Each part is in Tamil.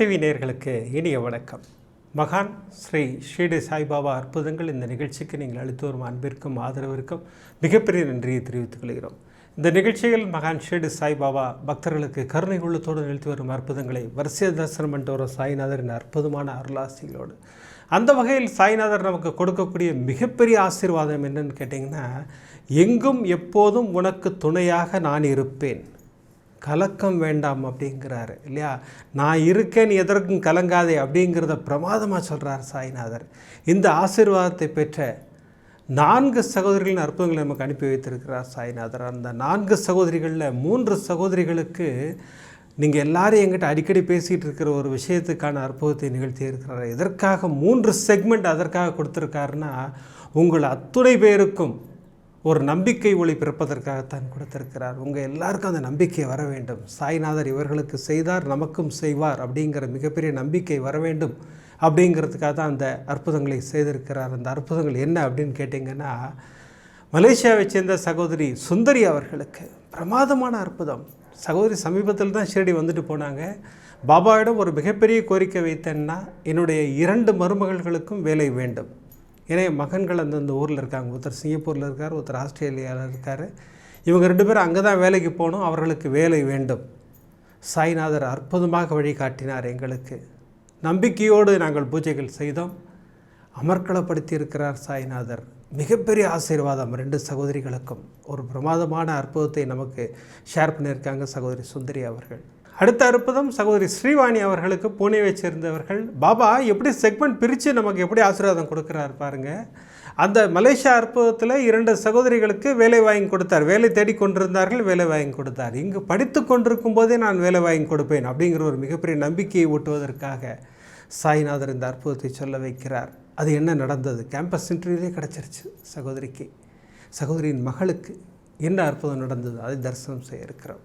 டிவி நேர்களுக்கு இனிய வணக்கம். மகான் ஸ்ரீ ஷீடி சாய்பாபா அற்புதங்கள் இந்த நிகழ்ச்சிக்கு நீங்கள் அளித்து வரும் அன்பிற்கும் ஆதரவிற்கும் மிகப்பெரிய நன்றியை தெரிவித்துக் கொள்கிறோம். இந்த நிகழ்ச்சியில் மகான் ஷீடு சாய்பாபா பக்தர்களுக்கு கருணை உள்ளத்தோடு நிறுத்தி வரும் அற்புதங்களை வரிசை தரிசனம் பண்ணிட்டு வரும் சாய்நாதரின் அற்புதமான அருளாசிகளோடு. அந்த வகையில் சாய்நாதர் நமக்கு கொடுக்கக்கூடிய மிகப்பெரிய ஆசீர்வாதம் என்னன்னு கேட்டிங்கன்னா எங்கும் எப்போதும் உனக்கு துணையாக நான் இருப்பேன். கலக்கம் வேண்டாம் அப்படிங்கிறாரு இல்லையா? நான் இருக்கேன் எதற்கும் கலங்காதே அப்படிங்கிறத பிரமாதமாக சொல்கிறார் சாய்நாதர். இந்த ஆசீர்வாதத்தை பெற்ற நான்கு சகோதரிகளின் அற்புதங்களை நமக்கு அனுப்பி வைத்திருக்கிறார் சாய்நாதர். அந்த நான்கு சகோதரிகளில் மூன்று சகோதரிகளுக்கு நீங்கள் எல்லாரும் எங்கிட்ட அடிக்கடி பேசிகிட்டு இருக்கிற ஒரு விஷயத்துக்கான அற்புதத்தை நிகழ்த்தி இருக்கிறார். எதற்காக மூன்று செக்மெண்ட் அதற்காக கொடுத்துருக்காருன்னா உங்கள் அத்துணை பேருக்கும் ஒரு நம்பிக்கை ஒளி பிறப்பதற்காகத்தான் கொடுத்திருக்கிறார். உங்கள் எல்லாருக்கும் அந்த நம்பிக்கை வர வேண்டும். சாய்நாதர் இவர்களுக்கு செய்தார் நமக்கும் செய்வார் அப்படிங்கிற மிகப்பெரிய நம்பிக்கை வர வேண்டும் அப்படிங்கிறதுக்காக தான் அந்த அற்புதங்களை செய்திருக்கிறார். அந்த அற்புதங்கள் என்ன அப்படின்னு கேட்டிங்கன்னா மலேசியாவை சேர்ந்த சகோதரி சுந்தரி அவர்களுக்கு பிரமாதமான அற்புதம். சகோதரி சமீபத்தில் தான் ஷிரடி வந்துட்டு போனாங்க. பாபாவிடம் ஒரு மிகப்பெரிய கோரிக்கை வைத்தேன்னா என்னுடைய இரண்டு மருமகள்களுக்கும் வேலை வேண்டும். ஏன்னா என் மகன்கள் அந்தந்த ஊரில் இருக்காங்க. ஒருத்தர் சிங்கப்பூரில் இருக்கார் ஒருத்தர் ஆஸ்திரேலியாவில் இருக்கார். இவங்க ரெண்டு பேரும் அங்கே தான் வேலைக்கு போகணும். அவர்களுக்கு வேலை வேண்டும். சாய்நாதர் அற்புதமாக வழிகாட்டினார் எங்களுக்கு. நம்பிக்கையோடு நாங்கள் பூஜைகள் செய்தோம். அமர்க்களப்படுத்தி இருக்கிறார் சாய்நாதர். மிகப்பெரிய ஆசீர்வாதம் ரெண்டு சகோதரிகளுக்கும். ஒரு பிரமாதமான அற்புதத்தை நமக்கு ஷேர் பண்ணியிருக்காங்க சகோதரி சுந்தரி அவர்கள். அடுத்த அற்புதம் சகோதரி ஸ்ரீவாணி அவர்களுக்கு புனேவை சேர்ந்தவர்கள். பாபா எப்படி செக்மெண்ட் பிரித்து நமக்கு எப்படி ஆசீர்வாதம் கொடுக்குறாரு பாருங்க. அந்த மலேசியா அற்புதத்தில் இரண்டு சகோதரிகளுக்கு வேலை வாங்கி கொடுத்தார். வேலை தேடி கொண்டிருந்தார்கள் வேலை வாங்கி கொடுத்தார். இங்கு படித்து கொண்டிருக்கும் போதே நான் வேலை வாங்கி கொடுப்பேன் அப்படிங்கிற ஒரு மிகப்பெரிய நம்பிக்கையை ஊட்டுவதற்காக சாய்நாதர் இந்த அற்புதத்தை சொல்ல வைக்கிறார். அது என்ன நடந்தது? கேம்பஸ் இன்டர்வியூலே கிடச்சிருச்சு சகோதரிக்கு. சகோதரியின் மகளுக்கு என்ன அற்புதம் நடந்தது? அதை தரிசனம் செய்ய இருக்கிறோம்.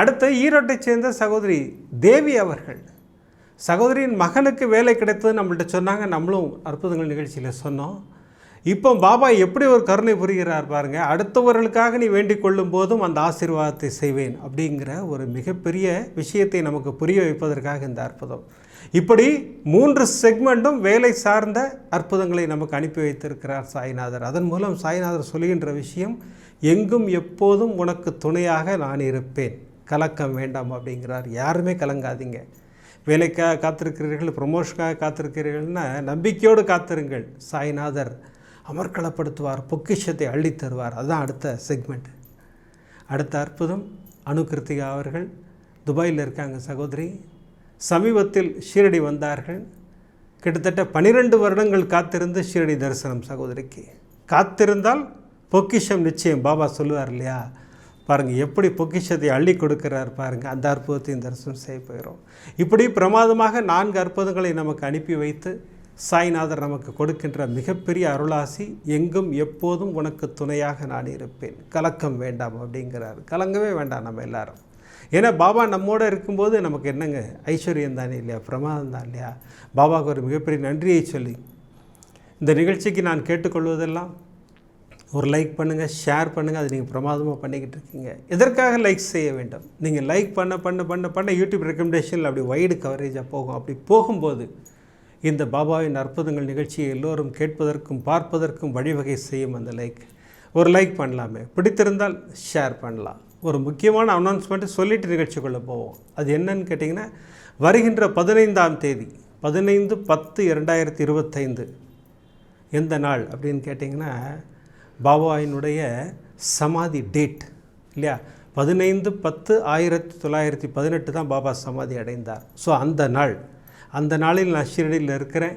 அடுத்து ஈரோட்டைச் சேர்ந்த சகோதரி தேவி அவர்கள். சகோதரியின் மகனுக்கு வேலை கிடைத்தது நம்மள்ட்ட சொன்னாங்க. நம்மளும் அற்புதங்கள் நிகழ்ச்சியில் சொன்னோம். இப்போ பாபா எப்படி ஒரு கருணை புரிகிறார் பாருங்க. அடுத்தவர்களுக்காக நீ வேண்டிக் கொள்ளும் போதும் அந்த ஆசீர்வாதத்தை செய்வேன் அப்படிங்கிற ஒரு மிகப்பெரிய விஷயத்தை நமக்கு புரிய வைப்பதற்காக இந்த அற்புதம். இப்படி மூன்று செக்மெண்ட்டும் வேலை சார்ந்த அற்புதங்களை நமக்கு அனுப்பி வைத்திருக்கிறார் சாய்நாதர். அதன் மூலம் சாய்நாதர் சொல்கின்ற விஷயம் எங்கும் எப்போதும் உனக்கு துணையாக நான் இருப்பேன். கலக்கம் வேண்டாம் அப்படிங்கிறார். யாருமே கலங்காதீங்க. வேலைக்காக காத்திருக்கிறீர்கள் ப்ரொமோஷனுக்காக காத்திருக்கிறீர்கள்னா நம்பிக்கையோடு காத்திருங்கள். சாய்நாதர் அமர்க்களப்படுத்துவார் பொக்கிஷத்தை அள்ளித்தருவார் அதுதான் அடுத்த செக்மெண்ட் அடுத்த அற்புதம் அணுகிருத்திகா அவர்கள் துபாயில் இருக்காங்க சகோதரி. சமீபத்தில் ஷீரடி வந்தார்கள். கிட்டத்தட்ட பனிரெண்டு வருடங்கள் காத்திருந்து ஷீரடி தரிசனம் சகோதரிக்கு. காத்திருந்தால் பொக்கிஷம் நிச்சயம் பாபா சொல்லுவார் இல்லையா? பாருங்கள் எப்படி பொக்கிஷத்தை அள்ளி கொடுக்கிறார் பாருங்கள் அந்த அற்புதத்தையும் தரிசனம் செய்ய போகிறோம். இப்படி பிரமாதமாக நான்கு அற்புதங்களை நமக்கு அனுப்பி வைத்து சாய்நாதர் நமக்கு கொடுக்கின்ற மிகப்பெரிய அருளாசி எங்கும் எப்போதும் உனக்கு துணையாக நான் இருப்பேன். கலக்கம் வேண்டாம் அப்படிங்கிறார். கலங்கவே வேண்டாம் நம்ம எல்லாரும். ஏன்னா பாபா நம்மோடு இருக்கும்போது நமக்கு என்னங்க? ஐஸ்வர்யம் தானே இல்லையா? பிரமாதம் தான் இல்லையா? பாபாவுக்கு ஒரு மிகப்பெரிய நன்றியை சொல்லி இந்த நிகழ்ச்சிக்கு நான் கேட்டுக்கொள்வதெல்லாம் ஒரு லைக் பண்ணுங்கள் ஷேர் பண்ணுங்கள் அது நீங்கள் பிரமாதமாக பண்ணிக்கிட்டு இருக்கீங்க. எதற்காக லைக் செய்ய வேண்டும்? நீங்கள் லைக் பண்ண பண்ண பண்ண பண்ண யூடியூப் ரெக்கமெண்டேஷனில் அப்படி வைடு கவரேஜாக போகும். அப்படி போகும்போது இந்த பாபாவின் அற்புதங்கள் நிகழ்ச்சியை எல்லோரும் கேட்பதற்கும் பார்ப்பதற்கும் வழிவகை செய்யும் அந்த லைக் ஒரு லைக் பண்ணலாமே. பிடித்திருந்தால் ஷேர் பண்ணலாம். ஒரு முக்கியமான அனௌன்ஸ்மெண்ட்டு சொல்லிட்டு நிகழ்ச்சிக்குள்ளே போவோம். அது என்னன்னு கேட்டிங்கன்னா வருகின்ற பதினைந்தாம் தேதி பதினைந்து பத்து இரண்டாயிரத்தி இருபத்தைந்து. எந்த நாள் அப்படின்னு கேட்டிங்கன்னா பாபாவினுடைய சமாதி டேட் இல்லையா? பதினைந்து பத்து ஆயிரத்தி தொள்ளாயிரத்தி பதினெட்டு தான் பாபா சமாதி அடைந்தார். ஸோ அந்த நாள் அந்த நாளில் நான் ஷீரடியில் இருக்கிறேன்.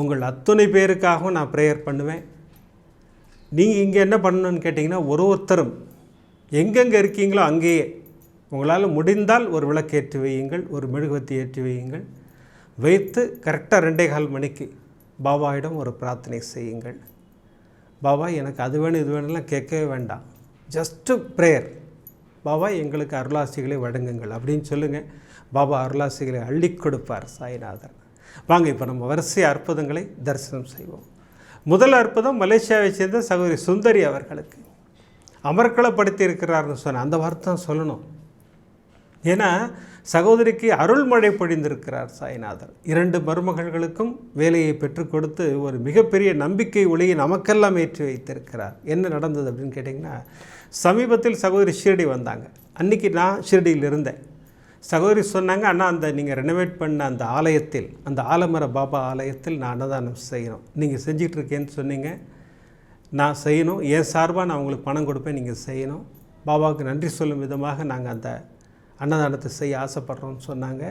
உங்கள் அத்துணை பேருக்காகவும் நான் ப்ரேயர் பண்ணுவேன். நீங்கள் இங்கே என்ன பண்ணணும்னு கேட்டிங்கன்னா ஒரு ஒருத்தரும் எங்கெங்கே இருக்கீங்களோ அங்கேயே உங்களால் முடிந்தால் ஒரு விளக்கு ஏற்றி வையுங்கள் ஒரு மெழுகுவத்தி ஏற்றி வையுங்கள். வைத்து கரெக்டாக ரெண்டே கால் மணிக்கு பாபாவிடம் ஒரு பிரார்த்தனை செய்யுங்கள். பாபா எனக்கு அது வேணும் இது வேணும்லாம் கேட்கவே வேண்டாம். ஜஸ்ட்டு ப்ரேயர் பாபா எங்களுக்கு அருளாசிகளை வழங்குங்கள் அப்படின்னு சொல்லுங்கள் பாபா அருளாசிகளை அள்ளி கொடுப்பார் சாய்நாதர். வாங்க இப்போ நம்ம வரிசை அற்புதங்களை தரிசனம் செய்வோம். முதல் அற்புதம் மலேசியாவை சேர்ந்த சகோதரி சுந்தரி அவர்களுக்கு. அமர்க்களப்படுத்தி இருக்கிறார்னு சொன்னேன் அந்த வார்த்தை தான் சொல்லணும். ஏன்னா சகோதரிக்கு அருள்மழை பொழிந்திருக்கிறார் சாய்நாதர். இரண்டு மருமகள்களுக்கும் வேலையை பெற்றுக் கொடுத்து ஒரு மிகப்பெரிய நம்பிக்கை ஒளியை நமக்கெல்லாம் ஏற்றி வைத்திருக்கிறார். என்ன நடந்தது அப்படின்னு கேட்டிங்கன்னா சமீபத்தில் சகோதரி ஷிரடி வந்தாங்க. அன்றைக்கி நான் ஷிரடியில் இருந்தேன். சகோதரி சொன்னாங்க அண்ணா அந்த நீங்கள் ரெனோவேட் பண்ண அந்த ஆலயத்தில் அந்த ஆலமர பாபா ஆலயத்தில் நான் அன்னதானம் செய்யணும். நீங்கள் செஞ்சிட்டு இருக்கேன்னு சொன்னீங்க. நான் செய்யணும். என் சார்பாக நான் உங்களுக்கு பணம் கொடுப்பேன். நீங்கள் செய்யணும். பாபாவுக்கு நன்றி சொல்லும் விதமாக நாங்கள் அந்த அன்னதானத்தை செய்ய ஆசைப்பட்றோன்னு சொன்னாங்க.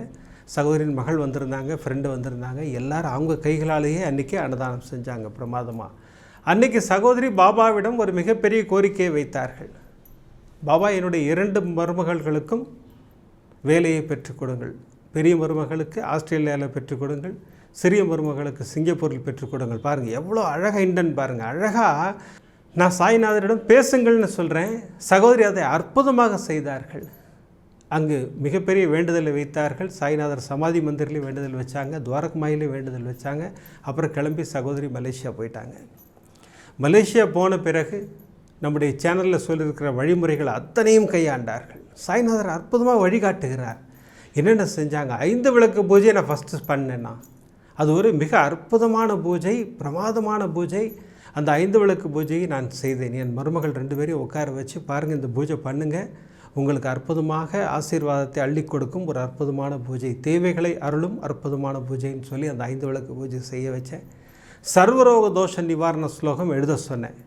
சகோதரின் மகள் வந்திருந்தாங்க ஃப்ரெண்டு வந்திருந்தாங்க. எல்லாரும் அவங்க கைகளாலேயே அன்றைக்கி அன்னதானம் செஞ்சாங்க பிரமாதமாக அன்றைக்கி சகோதரி பாபாவிடம் ஒரு மிகப்பெரிய கோரிக்கையை வைத்தார்கள். பாபா என்னுடைய இரண்டு மருமகள்களுக்கும் வேலையை பெற்றுக் கொடுங்கள். பெரிய மருமகளுக்கு ஆஸ்திரேலியாவில் பெற்றுக் கொடுங்கள். சிறிய மருமகளுக்கு சிங்கப்பூரில் பெற்றுக் கொடுங்கள். பாருங்கள் எவ்வளோ அழகாக இண்டன் பாருங்கள் அழகாக நான் சாய்நாதரிடம் பேசுங்கள்னு சொல்கிறேன் சகோதரி அதை அற்புதமாக செய்தார்கள். அங்கு மிகப்பெரிய வேண்டுதலை வைத்தார்கள். சாய்நாதர் சமாதி மந்திரிலையும் வேண்டுதல் வச்சாங்க. துவாரகமாயிலையும் வேண்டுதல் வச்சாங்க. அப்புறம் கிளம்பி சகோதரி மலேசியா போயிட்டாங்க. மலேசியா போன பிறகு நம்முடைய சேனலில் சொல்லியிருக்கிற வழிமுறைகள் அத்தனையும் கையாண்டார்கள். சாய்நாதர் அற்புதமாக வழிகாட்டுகிறார். என்னென்ன செஞ்சாங்க? ஐந்து விளக்கு பூஜையை நான் ஃபஸ்ட்டு பண்ணேன்னா அது ஒரு மிக அற்புதமான பூஜை பிரமாதமான பூஜை. அந்த ஐந்து விளக்கு பூஜையை நான் செய்தேன். என் மருமகள் ரெண்டு பேரையும் உட்கார வச்சு பாருங்கள் இந்த பூஜை பண்ணுங்கள் உங்களுக்கு அற்புதமாக ஆசீர்வாதத்தை அள்ளி கொடுக்கும் ஒரு அற்புதமான பூஜை. தேவைகளை அருளும் அற்புதமான பூஜைன்னு சொல்லி அந்த ஐந்து விளக்கு பூஜை செய்ய வச்சேன். சர்வரோக தோஷ நிவாரண ஸ்லோகம் எழுத சொன்னேன்.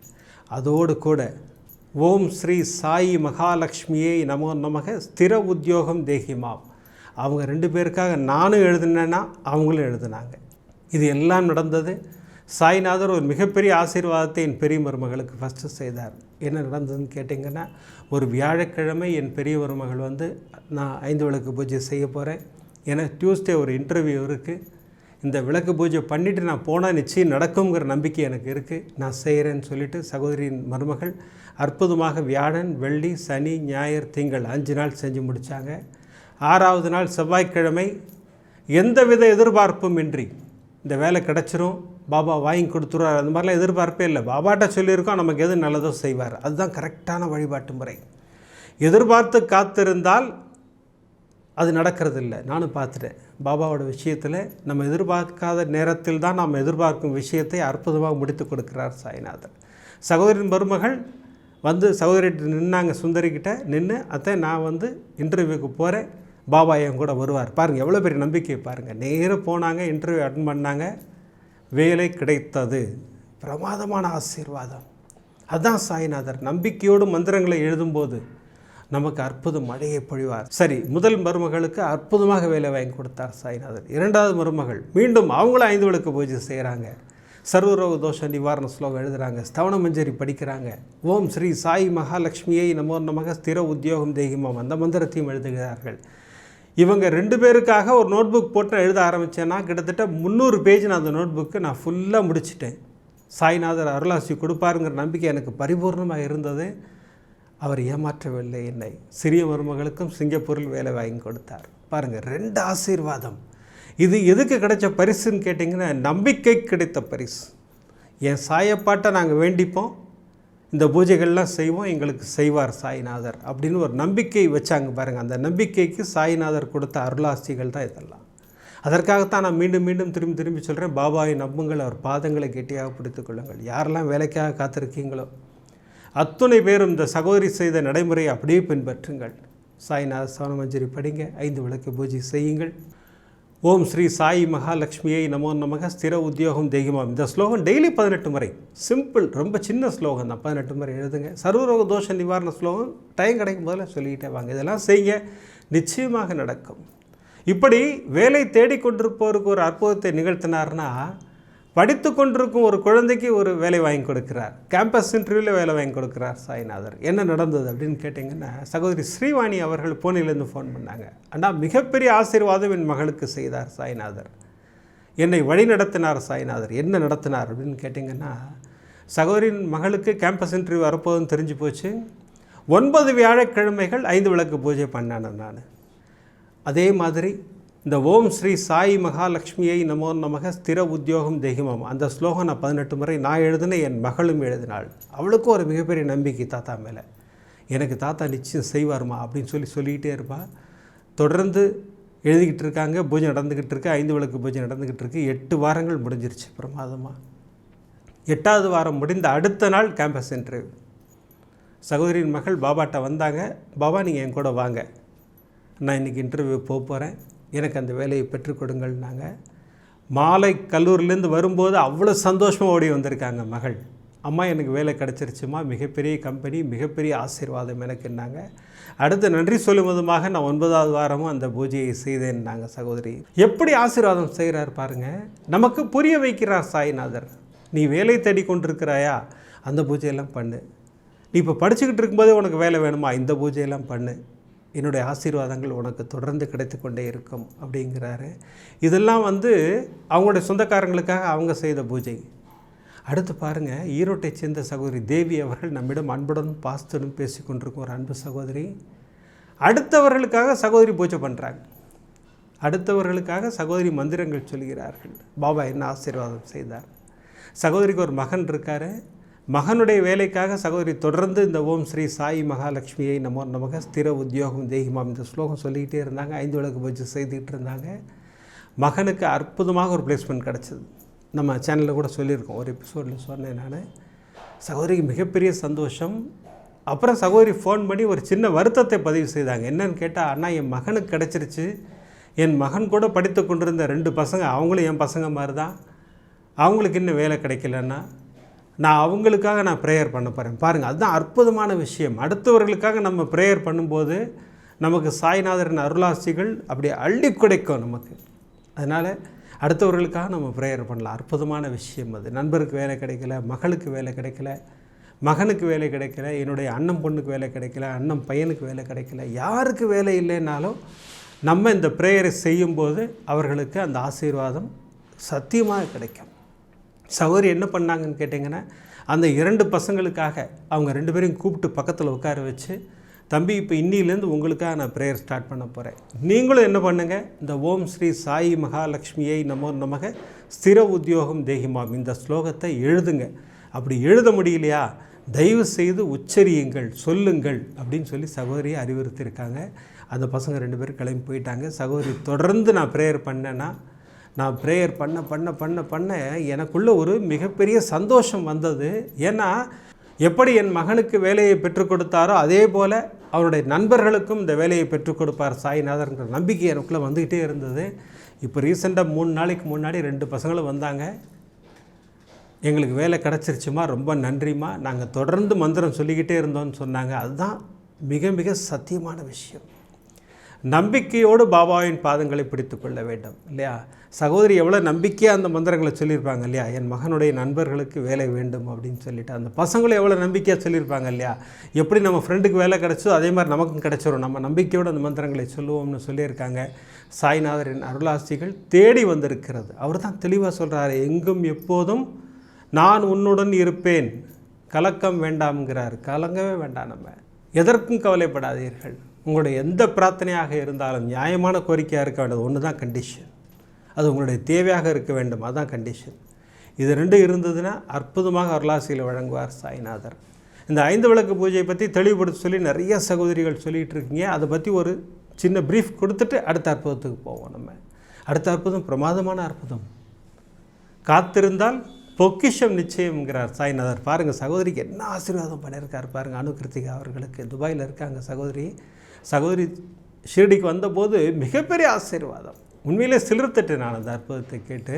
அதோடு கூட ஓம் ஸ்ரீ சாயி மகாலட்சுமியை நமோ நமக ஸ்திர உத்தியோகம் தேகிமாம் அவங்க ரெண்டு பேருக்காக நானும் எழுதினேன்னா அவங்களும் எழுதினாங்க. இது எல்லாம் நடந்தது. சாய்நாதர் ஒரு மிகப்பெரிய ஆசீர்வாதத்தை என் பெரிய மருமகளுக்கு ஃபஸ்ட்டு செய்தார். என்ன நடந்ததுன்னு கேட்டிங்கன்னா ஒரு வியாழக்கிழமை என் பெரிய மருமகள் வந்து நான் ஐந்து விளக்கு பூஜை செய்ய போகிறேன் ஏன்னா டியூஸ்டே ஒரு இன்டர்வியூ இருக்குது இந்த விளக்கு பூஜை பண்ணிவிட்டு நான் போனால் நிச்சயம் நடக்குங்கிற நம்பிக்கை எனக்கு இருக்குது நான் செய்கிறேன்னு சொல்லிட்டு சகோதரியின் மருமகள் அற்புதமாக வியாழன் வெள்ளி சனி ஞாயிறு திங்கள் அஞ்சு நாள் செஞ்சு முடித்தாங்க ஆறாவது நாள் செவ்வாய்க்கிழமை எந்தவித எதிர்பார்ப்பும் இன்றி இந்த வேலை கிடச்சிரும். பாபா வாங்கி கொடுத்துருவார். அந்த மாதிரிலாம் எதிர்பார்ப்பே இல்லை. பாபாட்ட சொல்லியிருக்கோம் நமக்கு எது நல்லதோ செய்வார். அதுதான் கரெக்டான வழிபாட்டு முறை. எதிர்பார்த்து காத்திருந்தால் அது நடக்கிறது இல்லை நானும் பார்த்துட்டேன். பாபாவோட விஷயத்தில் நம்ம எதிர்பார்க்காத நேரத்தில் தான் நாம் எதிர்பார்க்கும் விஷயத்தை அற்புதமாக முடித்து கொடுக்கிறார் சாய்நாதர் சகோதரின் மருமகள் வந்து சகோதரிட்டு நின்னாங்க சுந்தரிக்கிட்ட நின்று அத்தை நான் வந்து இன்டர்வியூக்கு போகிறேன் பாபா என் கூட வருவார். பாருங்கள் எவ்வளோ பெரிய நம்பிக்கை பாருங்கள் நேராக போனாங்க இன்டர்வியூ அட்டன் பண்ணாங்க. வேலை கிடைத்தது. பிரமாதமான ஆசீர்வாதம். அதுதான் சாய்நாதர் நம்பிக்கையோடு மந்திரங்களை எழுதும்போது நமக்கு அற்புதம் மழையை பொழிவார். சரி முதல் மருமகளுக்கு அற்புதமாக வேலை வாங்கி கொடுத்தார் சாய்நாதர். இரண்டாவது மருமகள் மீண்டும் அவங்களும் ஐந்து விளக்கு பூஜை செய்கிறாங்க சர்வரோக தோஷ நிவாரண ஸ்லோகம் எழுதுகிறாங்க ஸ்தவன மஞ்சரி படிக்கிறாங்க. ஓம் ஸ்ரீ சாய் மகாலட்சுமியை நமோ நமக ஸ்திர உத்தியோகம் தேகிமாம். அந்த மந்திரத்தையும் எழுதுகிறார்கள். இவங்க ரெண்டு பேருக்காக ஒரு நோட் புக் போட்டு நான் எழுத ஆரம்பித்தேன்னா கிட்டத்தட்ட முந்நூறு பேஜ் நான் அந்த நோட் புக்கு நான் ஃபுல்லாக முடிச்சிட்டேன். சாய்நாதர் அருளாசி கொடுப்பாருங்கிற நம்பிக்கை எனக்கு பரிபூர்ணமாக இருந்தது. அவர் ஏமாற்றவில்லை என்னை. சிறிய மருமகளுக்கும் சிங்கப்பூரில் வேலை வாங்கி கொடுத்தார். பாருங்கள் ரெண்டு ஆசீர்வாதம். இது எதுக்கு கிடைச்ச பரிசுன்னு கேட்டிங்கன்னா நம்பிக்கை கிடைத்த பரிசு. என் சாயப்பாட்டை நாங்கள் வேண்டிப்போம். இந்த பூஜைகள்லாம் செய்வோம் எங்களுக்கு செய்வார் சாய்நாதர் அப்படின்னு ஒரு நம்பிக்கை வச்சாங்க பாருங்கள் அந்த நம்பிக்கைக்கு சாய்நாதர் கொடுத்த அருளாசிகள் தான் இதெல்லாம். அதற்காகத்தான் நான் மீண்டும் மீண்டும் திரும்பி திரும்பி சொல்கிறேன் பாபாவை நம்புங்கள் அவர் பாதங்களை கெட்டியாக பிடித்து கொள்ளுங்கள். யாரெல்லாம் வேலைக்காக காத்திருக்கீங்களோ அத்துணை பேரும் இந்த சகோதரி செய்த நடைமுறையை அப்படியே பின்பற்றுங்கள். சாய்நாத சவனமஞ்சரி படிங்க ஐந்து விளக்கு பூஜை செய்யுங்கள். ஓம் ஸ்ரீ சாய் மகாலட்சுமியை நமோ நமக ஸ்திர உத்தியோகம் தெய்வமாம் இந்த ஸ்லோகம் டெய்லி பதினெட்டு முறை. சிம்பிள் ரொம்ப சின்ன ஸ்லோகம் தான். பதினெட்டு முறை எழுதுங்க. சர்வரோக தோஷ நிவாரண ஸ்லோகம் டைம் கிடைக்கும் போதில் சொல்லிக்கிட்டே வாங்க. இதெல்லாம் செய்ய நிச்சயமாக நடக்கும். இப்படி வேலை தேடிக்கொண்டிருப்பவருக்கு ஒரு அற்புதத்தை நிகழ்த்தினார்னா படித்து கொண்டிருக்கும் ஒரு குழந்தைக்கு ஒரு வேலை வாங்கி கொடுக்கிறார். கேம்பஸ் இன்டர்வியூவில் வேலை வாங்கி கொடுக்கிறார் சாய்நாதர். என்ன நடந்தது அப்படின்னு கேட்டிங்கன்னா சகோதரி ஸ்ரீவாணி அவர்கள் போனிலேருந்து ஃபோன் பண்ணாங்க. அண்ணா மிகப்பெரிய ஆசீர்வாதம் என் மகளுக்கு செய்தார் சாய்நாதர். என்னை வழி நடத்தினார் சாய்நாதர். என்ன நடத்தினார் அப்படின்னு கேட்டிங்கன்னா சகோதரின் மகளுக்கு கேம்பஸ் இன்டர்வியூ வரப்போதும் தெரிஞ்சு போச்சு. ஒன்பது வியாழக்கிழமைகள் ஐந்து விளக்கு பூஜை பண்ணானே நான். அதே மாதிரி இந்த ஓம் ஸ்ரீ சாய் மகாலட்சுமியை நமோ நமக ஸ்திர உத்தியோகம் தெய்வம். அந்த ஸ்லோகம் நான் பதினெட்டு முறை நான் எழுதினேன் என் மகளும் எழுதினாள். அவளுக்கும் ஒரு மிகப்பெரிய நம்பிக்கை தாத்தா மேலே. எனக்கு தாத்தா நிச்சயம் செய்வார்மா அப்படின்னு சொல்லி சொல்லிக்கிட்டே இருப்பாள் தொடர்ந்து எழுதிக்கிட்டு இருக்காங்க பூஜை நடந்துக்கிட்டு இருக்கு ஐந்து விளக்கு பூஜை நடந்துக்கிட்டு இருக்கு. எட்டு வாரங்கள் முடிஞ்சிருச்சு பிரமாதமாக எட்டாவது வாரம் முடிந்த அடுத்த நாள் கேம்பஸ் இன்டர்வியூ சகோதரியின் மகள் பாபாட்ட வந்தாங்க. பாபா நீங்கள் என் கூட வாங்க. நான் இன்றைக்கி இன்டர்வியூ போக போகிறேன் எனக்கு அந்த வேலையை பெற்றுக் கொடுங்கள்னாங்க. மாலை கல்லூரிலேருந்து வரும்போது அவ்வளோ சந்தோஷமாக ஓடி வந்திருக்காங்க மகள். அம்மா எனக்கு வேலை கிடச்சிருச்சுமா? மிகப்பெரிய கம்பெனி மிகப்பெரிய ஆசீர்வாதம் எனக்குன்னாங்க. அடுத்து நன்றி சொல்லும் விதமாக நான் ஒன்பதாவது வாரமும் அந்த பூஜையை செய்தேன்னாங்க சகோதரி. எப்படி ஆசீர்வாதம் செய்கிறார் பாருங்கள் நமக்கு புரிய வைக்கிறார் சாய்நாதர். நீ வேலை தேடி கொண்டிருக்கிறாயா? அந்த பூஜையெல்லாம் பண்ணு. நீ இப்போ படிச்சுக்கிட்டு இருக்கும்போதே உனக்கு வேலை வேணுமா? இந்த பூஜையெல்லாம் பண்ணு. என்னுடைய ஆசீர்வாதங்கள் உனக்கு தொடர்ந்து கிடைத்து கொண்டே இருக்கும் அப்படிங்கிறாரு. இதெல்லாம் வந்து அவங்களுடைய சொந்தக்காரங்களுக்காக அவங்க செய்த பூஜை. அடுத்து பாருங்கள் ஈரோட்டை சேர்ந்த சகோதரி தேவி அவர்கள் நம்மிடம் அன்புடன் பாஸ்துடன் பேசி கொண்டிருக்கும் ஒரு அன்பு சகோதரி. அடுத்தவர்களுக்காக சகோதரி பூஜை பண்ணுறாங்க அடுத்தவர்களுக்காக சகோதரி மந்திரங்கள் சொல்கிறார்கள். பாபா என்ன ஆசீர்வாதம் செய்தார். சகோதரிக்கு ஒரு மகன் இருக்கார். மகனுடைய வேலைக்காக சகோதரி தொடர்ந்து இந்த ஓம் ஸ்ரீ சாய் மகாலட்சுமியை நமோ நமக ஸ்திர உத்தியோகம் தேகிமாம் இந்த ஸ்லோகம் சொல்லிக்கிட்டே இருந்தாங்க. ஐந்து விளக்கு பூஜை செய்துக்கிட்டு இருந்தாங்க. மகனுக்கு அற்புதமாக ஒரு பிளேஸ்மெண்ட் கிடச்சிது. நம்ம சேனலில் கூட சொல்லியிருக்கோம். ஒரு எபிசோடில் சொன்னேன் நான். சகோதரிக்கு மிகப்பெரிய சந்தோஷம். அப்புறம் சகோதரி ஃபோன் பண்ணி ஒரு சின்ன வருத்தத்தை பதிவு செய்தாங்க. என்னன்னு கேட்டால் அண்ணா என் மகனுக்கு கிடச்சிருச்சு. என் மகன் கூட படித்து கொண்டிருந்த ரெண்டு பசங்க அவங்களும் என் பசங்க மாதிரி தான் அவங்களுக்கு இன்னும் வேலை கிடைக்கலன்னா நான் அவங்களுக்காக நான் ப்ரேயர் பண்ண போகிறேன் பாருங்கள் அதுதான் அற்புதமான விஷயம். அடுத்தவர்களுக்காக நம்ம ப்ரேயர் பண்ணும்போது நமக்கு சாய்நாதரின் அருளாசிகள் அப்படியே அள்ளி கிடைக்கும் நமக்கு. அதனால் அடுத்தவர்களுக்காக நம்ம ப்ரேயர் பண்ணலாம். அற்புதமான விஷயம் அது. நண்பருக்கு வேலை கிடைக்கல மகளுக்கு வேலை கிடைக்கல மகனுக்கு வேலை கிடைக்கல என்னுடைய அண்ணன் பொண்ணுக்கு வேலை கிடைக்கல அண்ணன் பையனுக்கு வேலை கிடைக்கல யாருக்கு வேலை இல்லைன்னாலும் நம்ம இந்த ப்ரேயரை செய்யும்போது அவர்களுக்கு அந்த ஆசீர்வாதம் சத்தியமாக கிடைக்கும். சகோதரி என்ன பண்ணாங்கன்னு கேட்டிங்கன்னா அந்த இரண்டு பசங்களுக்காக அவங்க ரெண்டு பேரையும் கூப்பிட்டு பக்கத்தில் உட்கார வச்சு தம்பி இப்போ இன்னிலேருந்து உங்களுக்காக நான் ப்ரேயர் ஸ்டார்ட் பண்ண போகிறேன் நீங்களும் என்ன பண்ணுங்கள் இந்த ஓம் ஸ்ரீ சாயி மகாலட்சுமியை நமோ நமக ஸ்திர உத்தியோகம் தேகிமாம். இந்த ஸ்லோகத்தை எழுதுங்க. அப்படி எழுத முடியலையா? தயவு செய்து உச்சரியுங்கள் சொல்லுங்கள் அப்படின்னு சொல்லி சகோதரியை அறிவுறுத்தியிருக்காங்க. அந்த பசங்க ரெண்டு பேரும் கிளம்பி போயிட்டாங்க. சகோதரி தொடர்ந்து நான் ப்ரேயர் பண்ணேன்னா நான் ப்ரேயர் பண்ண பண்ண பண்ண பண்ண எனக்குள்ளே ஒரு மிகப்பெரிய சந்தோஷம் வந்தது. ஏன்னா எப்படி என் மகனுக்கு வேலையை பெற்றுக் கொடுத்தாரோ அதே போல் அவருடைய நண்பர்களுக்கும் இந்த வேலையை பெற்றுக் கொடுப்பார் சாய்நாதர்ங்கிற நம்பிக்கை எனக்குள்ளே வந்துக்கிட்டே இருந்தது. இப்போ ரீசெண்டாக மூணு நாளைக்கு முன்னாடி ரெண்டு பசங்களும் வந்தாங்க. எங்களுக்கு வேலை கிடச்சிருச்சுமா ரொம்ப நன்றிம்மா. நாங்கள் தொடர்ந்து மந்திரம் சொல்லிக்கிட்டே இருந்தோம்னு சொன்னாங்க. அதுதான் மிக மிக சத்தியமான விஷயம். நம்பிக்கையோடு பாபாவின் பாதங்களை பிடித்து கொள்ள வேண்டும் இல்லையா? சகோதரி எவ்வளோ நம்பிக்கையாக அந்த மந்திரங்களை சொல்லியிருப்பாங்க இல்லையா? என் மகனுடைய நண்பர்களுக்கு வேலை வேண்டும் அப்படின்னு சொல்லிட்டு. அந்த பசங்களும் எவ்வளோ நம்பிக்கையாக சொல்லியிருப்பாங்க இல்லையா? எப்படி நம்ம ஃப்ரெண்டுக்கு வேலை கிடச்சோ அதே மாதிரி நமக்கும் கிடச்சிரும். நம்ம நம்பிக்கையோடு அந்த மந்திரங்களை சொல்லுவோம்னு சொல்லியிருக்காங்க. சாய்நாதரின் அருளாசிகள் தேடி வந்திருக்கிறது. அவர் தான் தெளிவாக சொல்கிறாரு எங்கும் எப்போதும் நான் உன்னுடன் இருப்பேன். கலக்கம் வேண்டாம்ங்கிறார். கலங்கவே வேண்டாம் நம்ம. எதற்கும் கவலைப்படாதீர்கள். உங்களுடைய எந்த பிரார்த்தனையாக இருந்தாலும் நியாயமான கோரிக்கையாக இருக்க வேண்டியது ஒன்று தான் கண்டிஷன் அது உங்களுடைய தேவையாக இருக்க வேண்டும். அதுதான் கண்டிஷன் இது ரெண்டும் இருந்ததுன்னா அற்புதமாக அருளாசியில் வழங்குவார் சாய்நாதர். இந்த ஐந்து விளக்கு பூஜையை பற்றி தெளிவுபடுத்த சொல்லி நிறைய சகோதரிகள் சொல்லிகிட்டு இருக்கீங்க. அதை பற்றி ஒரு சின்ன ப்ரீஃப் கொடுத்துட்டு அடுத்த அற்புதத்துக்கு போவோம் நம்ம. அடுத்த அற்புதம் பிரமாதமான அற்புதம். காத்திருந்தால் பொக்கிஷம் நிச்சயம்ங்கிறார் சாய்நாதர். பாருங்கள் சகோதரிக்கு என்ன ஆசீர்வாதம் பண்ணியிருக்கார் பாருங்கள் அனுகிருத்திகா அவர்களுக்கு. துபாயில் இருக்காங்க சகோதரி. சகோதரி ஷிரடிக்கு வந்தபோது மிகப்பெரிய ஆசீர்வாதம். உண்மையிலே சிலிர்த்துட்டு நான் அந்த அற்புதத்தை கேட்டு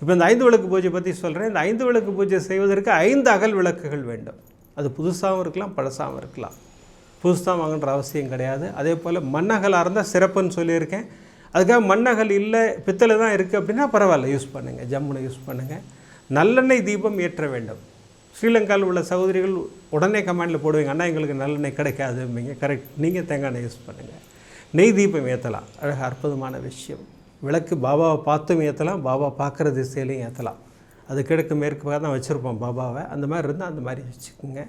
இப்போ இந்த ஐந்து விளக்கு பூஜை பற்றி சொல்கிறேன் இந்த ஐந்து விளக்கு பூஜை செய்வதற்கு ஐந்து அகல் விளக்குகள் வேண்டும். அது புதுசாகவும் இருக்கலாம் பழசாகவும் இருக்கலாம். புதுசாக வாங்குன்ற அவசியம் கிடையாது. அதே போல் மண்ணகலாக இருந்தால் சிறப்புன்னு சொல்லியிருக்கேன். அதுக்காக மண்ணகல் இல்லை பித்தளை தான் இருக்குது அப்படின்னா பரவாயில்ல யூஸ் பண்ணுங்கள் ஜம்முனை யூஸ் பண்ணுங்கள் நல்லெண்ணெய் தீபம் ஏற்ற வேண்டும். ஸ்ரீலங்காவில் உள்ள சகோதரிகள் உடனே கமாண்டில் போடுவீங்க அண்ணா எங்களுக்கு நல்லெண்ணெய் கிடைக்காதும்பீங்க கரெக்ட் நீங்கள் தேங்காய் எண்ணெய் யூஸ் பண்ணுங்கள் நெய் தீபம் ஏற்றலாம் அழகு அற்புதமான விஷயம். விளக்கு பாபாவை பார்த்தும் ஏற்றலாம் பாபா பார்க்குற திசையிலையும் ஏற்றலாம் அது கிழக்கு மேற்கு தான் வச்சுருப்போம் பாபாவை. அந்த மாதிரி இருந்தால் அந்த மாதிரி வச்சுக்கோங்க.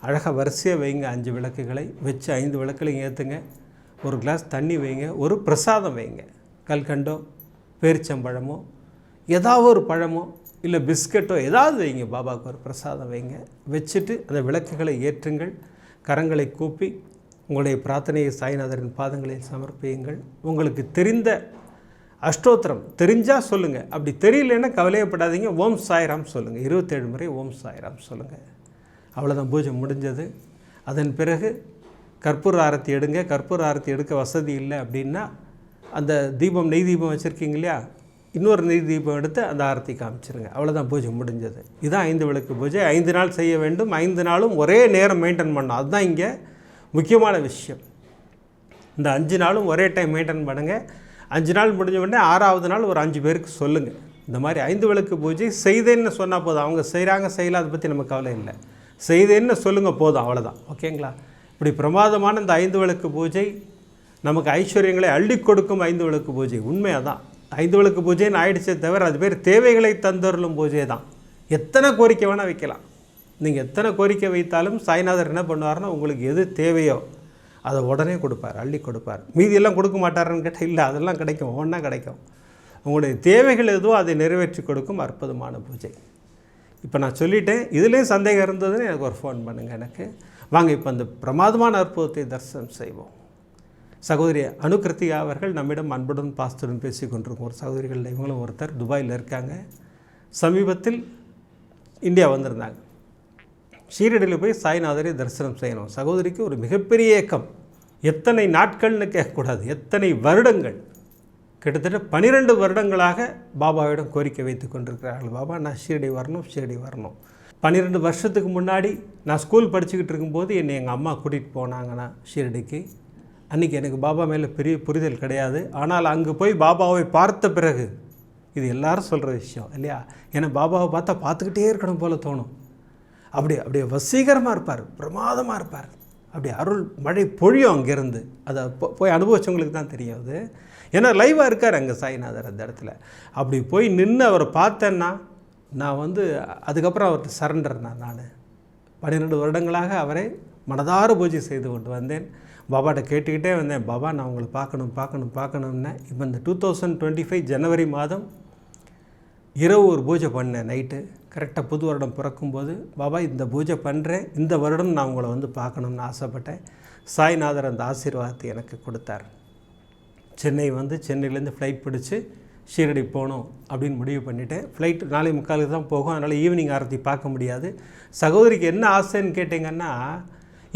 அழகாக வரிசையாக வைங்க அஞ்சு விளக்குகளை. வச்சு ஐந்து விளக்குலையும் ஏற்றுங்க ஒரு கிளாஸ் தண்ணி வைங்க. ஒரு பிரசாதம் வைங்க. கல்கண்டோ பேரிச்சம்பழமோ ஏதாவது ஒரு பழமோ இல்லை பிஸ்கட்டோ ஏதாவது வைங்க. பாபாவுக்கு ஒரு பிரசாதம் வைங்க. வச்சுட்டு அந்த விளக்குகளை ஏற்றுங்கள். கரங்களை கூப்பி உங்களுடைய பிரார்த்தனையை சாய்நாதரின் பாதங்களில் சமர்ப்பியுங்கள். உங்களுக்கு தெரிந்த அஷ்டோத்திரம் தெரிஞ்சால் சொல்லுங்கள் அப்படி தெரியலன்னா கவலையப்படாதீங்க ஓம் சாய்ராம் சொல்லுங்கள் இருபத்தேழு முறை ஓம் சாய்ராம் சொல்லுங்கள் அவ்வளோதான் பூஜை முடிஞ்சது. அதன் பிறகு கற்பூர ஆரத்தி எடுங்க. கற்பூர ஆரத்தி எடுக்க வசதி இல்லை அப்படின்னா அந்த தீபம் நெய் தீபம் வச்சுருக்கீங்க இல்லையா? இன்னொரு நெய் தீபம் எடுத்து அந்த ஆரத்தி காமிச்சிருங்க. அவ்வளோதான் பூஜை முடிஞ்சது. இதுதான் ஐந்து விளக்கு பூஜை. ஐந்து நாள் செய்ய வேண்டும். ஐந்து நாளும் ஒரே நேரம் மெயின்டைன் பண்ணணும். அதுதான் இங்கே முக்கியமான விஷயம். இந்த அஞ்சு நாளும் ஒரே டைம் மெயின்டைன் பண்ணுங்கள் அஞ்சு நாள் முடிஞ்ச உடனே ஆறாவது நாள் ஒரு அஞ்சு பேருக்கு சொல்லுங்கள் இந்த மாதிரி ஐந்து விளக்கு பூஜை செய்தேன்னு சொன்னால் போதும். அவங்க செய்கிறாங்க செய்யல அதை பற்றி நமக்கு கவலை இல்லை. செய்தேன்னு சொல்லுங்கள் போதும் அவ்வளோதான் ஓகேங்களா இப்படி பிரமாதமான இந்த ஐந்து விளக்கு பூஜை நமக்கு ஐஸ்வர்யங்களை அள்ளி கொடுக்கும் ஐந்து விளக்கு பூஜை உண்மையாக தான். ஐந்து விளக்கு பூஜைன்னு ஆயிடுச்சே தவிர அது பேர் தேவைகளை தந்தருளும் பூஜை தான் எத்தனை கோரிக்கை வேணால் வைக்கலாம். நீங்கள் எத்தனை கோரிக்கை வைத்தாலும் சாய்நாதர் என்ன பண்ணுவார்னா உங்களுக்கு எது தேவையோ அதை உடனே கொடுப்பார் அள்ளி கொடுப்பார். மீதியெல்லாம் கொடுக்க மாட்டாருன்னு கேட்டால் இல்லை அதெல்லாம் கிடைக்கும் ஒன்றா கிடைக்கும். உங்களுடைய தேவைகள் எதுவோ அதை நிறைவேற்றி கொடுக்கும் அற்புதமான பூஜை. இப்போ நான் சொல்லிட்டேன் இதுலேயும் சந்தேகம் இருந்ததுன்னு எனக்கு ஒரு ஃபோன் பண்ணுங்கள் எனக்கு. வாங்க இப்போ அந்த பிரமாதமான அற்புதத்தை தரிசனம் செய்வோம். சகோதரி அனுகிருத்திகா அவர்கள் நம்மிடம் அன்புடன் பாஸ்துடன் பேசி கொண்டிருக்கும் ஒரு சகோதரிகள் இவங்களும் ஒருத்தர் துபாயில் இருக்காங்க. சமீபத்தில் இந்தியா வந்திருந்தாங்க. ஷீரடியில் போய் சாய்நாதரை தரிசனம் செய்யணும். சகோதரிக்கு ஒரு மிகப்பெரிய ஏக்கம். எத்தனை நாட்கள்னு கேட்கக்கூடாது. எத்தனை வருடங்கள். கிட்டத்தட்ட பன்னிரெண்டு வருடங்களாக பாபாவிடம் கோரிக்கை வைத்து கொண்டிருக்கிறார்கள். பாபா நான் ஷீரடி வரணும் ஷீரடி வரணும். பன்னிரெண்டு வருஷத்துக்கு முன்னாடி நான் ஸ்கூல் படிச்சுக்கிட்டு இருக்கும்போது என்னை எங்கள் அம்மா கூட்டிகிட்டு போனாங்கன்னா ஷீரடிக்கு அன்றைக்கி எனக்கு பாபா மேலே பெரிய புரிதல் கிடையாது. ஆனால் அங்கே போய் பாபாவை பார்த்த பிறகு இது எல்லாரும் சொல்கிற விஷயம் இல்லையா? ஏன்னா பாபாவை பார்த்தா பார்த்துக்கிட்டே இருக்கணும் போல தோணும். அப்படி அப்படியே வசீகரமாக இருப்பார் பிரமாதமாக இருப்பார். அப்படி அருள் மழை பொழியும் அங்கேருந்து. அதை போய் அனுபவிச்சவங்களுக்கு தான் தெரியும் அது ஏன்னா லைவாக இருக்கார் அங்கே சாய்நாதர் அந்த இடத்துல. அப்படி போய் நின்று அவரை பார்த்தேன்னா நான் வந்து அதுக்கப்புறம் அவர்கிட்ட சரண்டர் நான் நான். பன்னிரெண்டு வருடங்களாக அவரை மனதார பூஜை செய்து கொண்டு வந்தேன். பாபாட்ட கேட்டுக்கிட்டே வந்தேன் பாபா நான் உங்களை பார்க்கணும் பார்க்கணும் பார்க்கணும்னே. இப்போ இந்த டூ தௌசண்ட் டுவெண்ட்டி ஃபைவ் ஜனவரி மாதம் இரவு ஒரு பூஜை பண்ணேன் நைட்டு கரெக்டாக புது வருடம் பிறக்கும்போது பாபா இந்த பூஜை பண்ணுறேன் இந்த வருடம் நான் உங்களை வந்து பார்க்கணும்னு ஆசைப்பட்டேன். சாய்நாதர் அந்த ஆசீர்வாதத்தை எனக்கு கொடுத்தார். சென்னை வந்து சென்னையிலேருந்து ஃப்ளைட் பிடிச்சி ஷீரடி போகணும் அப்படின்னு முடிவு பண்ணிட்டேன் ஃப்ளைட் நாளை முக்காலுக்கு தான் போகும். அதனால் ஈவினிங் ஆரத்தி பார்க்க முடியாது. சகோதரிக்கு என்ன ஆசைன்னு கேட்டிங்கன்னா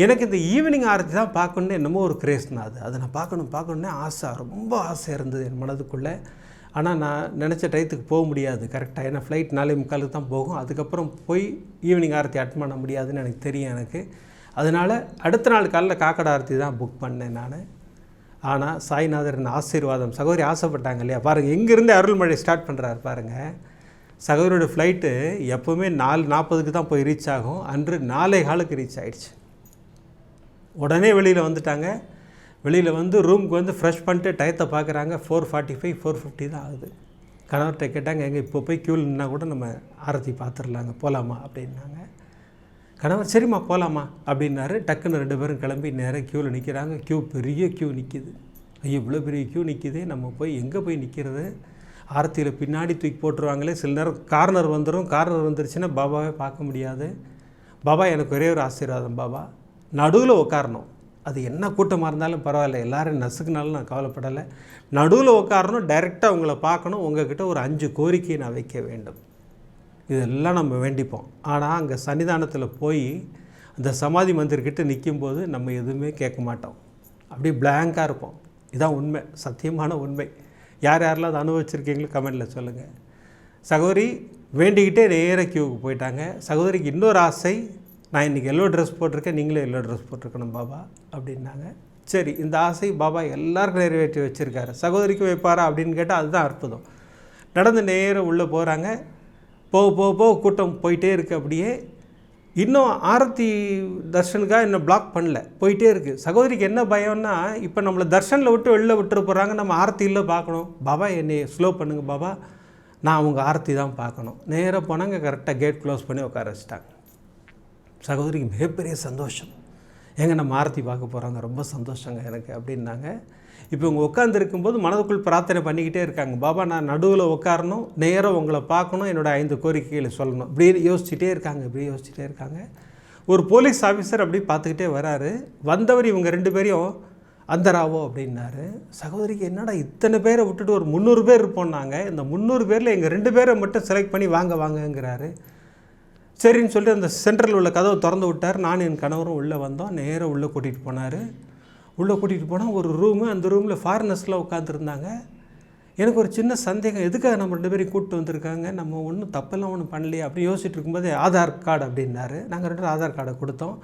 எனக்கு இந்த ஈவினிங் ஆரத்தி தான் பார்க்கணுன்னு என்னமோ ஒரு கிரேஸ்னா அது. அதை நான் பார்க்கணும் பார்க்கணுன்னே ஆசை. ரொம்ப ஆசை இருந்தது என் மனதுக்குள்ளே. ஆனால் நான் நினச்ச டயத்துக்கு போக முடியாது கரெக்டாக ஏன்னா ஃப்ளைட் நாளை முக்காலுக்கு தான் போகும். அதுக்கப்புறம் போய் ஈவினிங் ஆரத்தி அட்டன் பண்ண முடியாதுன்னு எனக்கு தெரியும் எனக்கு. அதனால் அடுத்த நாள் காலைல காக்கடை ஆரத்தி தான் புக் பண்ணேன் நான். ஆனால் சாய்நாதரின் ஆசீர்வாதம் சகோதரி ஆசைப்பட்டாங்க இல்லையா? பாருங்கள் எங்கேருந்து அருள்மழை ஸ்டார்ட் பண்ணுறாரு பாருங்கள் சகோதரியோட ஃப்ளைட்டு எப்போவுமே நாலு நாற்பதுக்கு தான் போய் ரீச் ஆகும். அன்று நாலே காலுக்கு ரீச் ஆகிடுச்சு உடனே வெளியில் வந்துட்டாங்க. வெளியில் வந்து ரூமுக்கு வந்து ஃப்ரெஷ் பண்ணிட்டு டயத்தை பார்க்குறாங்க four forty five four fifty தான் ஆகுது. கணவர்கிட்ட கேட்டாங்க எங்கே இப்போ போய் க்யூவில் நின்னா கூட நம்ம ஆரத்தி பார்த்துடலாங்க போகலாமா அப்படின்னாங்க. கணவர் சரிம்மா போகலாமா அப்படின்னாரு. டக்குன்னு ரெண்டு பேரும் கிளம்பி நேராக க்யூவில் நிற்கிறாங்க க்யூ பெரிய க்யூ நிற்கிது ஐயோ இவ்வளோ பெரிய க்யூ நிற்கிது நம்ம போய் எங்கே போய் நிற்கிறது ஆரத்தியில் பின்னாடி தூக்கி போட்டுருவாங்களே. சில நேரம் கார்னர் வந்துடும் கார்னர் வந்துருச்சுன்னா பாபாவே பார்க்க முடியாது. பாபா எனக்கு ஒரே ஒரு ஆசீர்வாதம் பாபா. நடுவில் உட்காரணும் அது என்ன கூட்டமாக இருந்தாலும் பரவாயில்ல. எல்லாரும் நசுக்குனாலும் நான் கவலைப்படலை. நடுவில் உட்காரணும் டைரெக்டாக உங்களை பார்க்கணும். உங்ககிட்ட ஒரு அஞ்சு கோரிக்கையை நான் வைக்க வேண்டும். இதெல்லாம் நம்ம வேண்டிப்போம். ஆனால் அங்கே சன்னிதானத்தில் போய் அந்த சமாதி மந்திர்கிட்ட நிற்கும்போது நம்ம எதுவுமே கேட்க மாட்டோம். அப்படியே பிளாங்காக இருப்போம். இதான் உண்மை. சத்தியமான உண்மை. யார் யாரெல்லாம் அதை அனுபவிச்சிருக்கீங்களோ கமெண்டில் சொல்லுங்கள் சகோதரி வேண்டிக்கிட்டே நேராக கியூவுக்கு போயிட்டாங்க. சகோதரிக்கு இன்னொரு ஆசை நான் இன்றைக்கி எல்லோ ட்ரெஸ் போட்டிருக்கேன் நீங்களே எல்லோ ட்ரெஸ் போட்டிருக்கணும் பாபா அப்படின்னாங்க. சரி இந்த ஆசை பாபா எல்லாருக்கும் நிறைவேற்றி வச்சுருக்காரு. சகோதரிக்கு வைப்பாரா அப்படின்னு கேட்டால் அதுதான் அற்புதம். நடந்து நேராக உள்ளே போகிறாங்க போக போக போக கூட்டம் போயிட்டே இருக்குது அப்படியே. இன்னும் ஆரத்தி தர்ஷனுக்காக இன்னும் பிளாக் பண்ணல போயிட்டே இருக்குது சகோதரிக்கு என்ன பயம்னா இப்போ நம்மளை தர்ஷனில் விட்டு வெளில விட்டுற போகிறாங்க நம்ம ஆரத்தியில் பார்க்கணும். பாபா என்னை ஸ்லோ பண்ணுங்கள் பாபா. நான் அவங்க ஆரத்தி தான் பார்க்கணும். நேராக போனாங்க கரெக்டாக கேட் க்ளோஸ் பண்ணி உட்கார வச்சிட்டாங்க. சகோதரிக்கு மிகப்பெரிய சந்தோஷம். எங்க நம்ம ஆரத்தி பார்க்க போகிறாங்க ரொம்ப சந்தோஷங்க எனக்கு அப்படின்னாங்க. இப்போ இவங்க உட்காந்துருக்கும்போது மனதுக்குள் பிரார்த்தனை பண்ணிக்கிட்டே இருக்காங்க. பாபா நான் நடுவில் உட்காரணும். நேராக உங்களை பார்க்கணும். என்னோடய ஐந்து கோரிக்கைகளை சொல்லணும். இப்படி யோசிச்சுட்டே இருக்காங்க. இப்படி யோசிச்சுட்டே இருக்காங்க. ஒரு போலீஸ் ஆஃபீஸர் அப்படி பார்த்துக்கிட்டே வராரு. வந்தவர் இவங்க ரெண்டு பேரையும் அந்தராவோ அப்படின்னாரு. சகோதரிக்கு என்னடா இத்தனை பேரை விட்டுட்டு ஒரு முந்நூறு பேர் இருப்போம்னாங்க. இந்த முந்நூறு பேரில் எங்கள் ரெண்டு பேரை மட்டும் செலக்ட் பண்ணி வாங்க வாங்கங்கிறாரு. சரின்னு சொல்லிட்டு அந்த சென்ட்ரலில் உள்ள கதவை திறந்து விட்டார். நானும் என் கணவரும் உள்ளே வந்தோம். நேராக உள்ளே கூட்டிகிட்டு போனார். உள்ளே கூட்டிகிட்டு போனால் ஒரு ரூமு அந்த ரூமில் ஃபாரினர்ஸ்லாம் உட்காந்துருந்தாங்க எனக்கு ஒரு சின்ன சந்தேகம். எதுக்காக நம்ம ரெண்டு பேரையும் கூப்பிட்டு வந்திருக்காங்க? நம்ம ஒன்றும் தப்பெல்லாம் ஒன்றும் பண்ணலையே அப்படின்னு யோசிச்சுட்டு இருக்கும்போது ஆதார் கார்டு அப்படின்னாரு. நாங்கள் ரெண்டு ஆதார் கார்டை கொடுத்தோம்.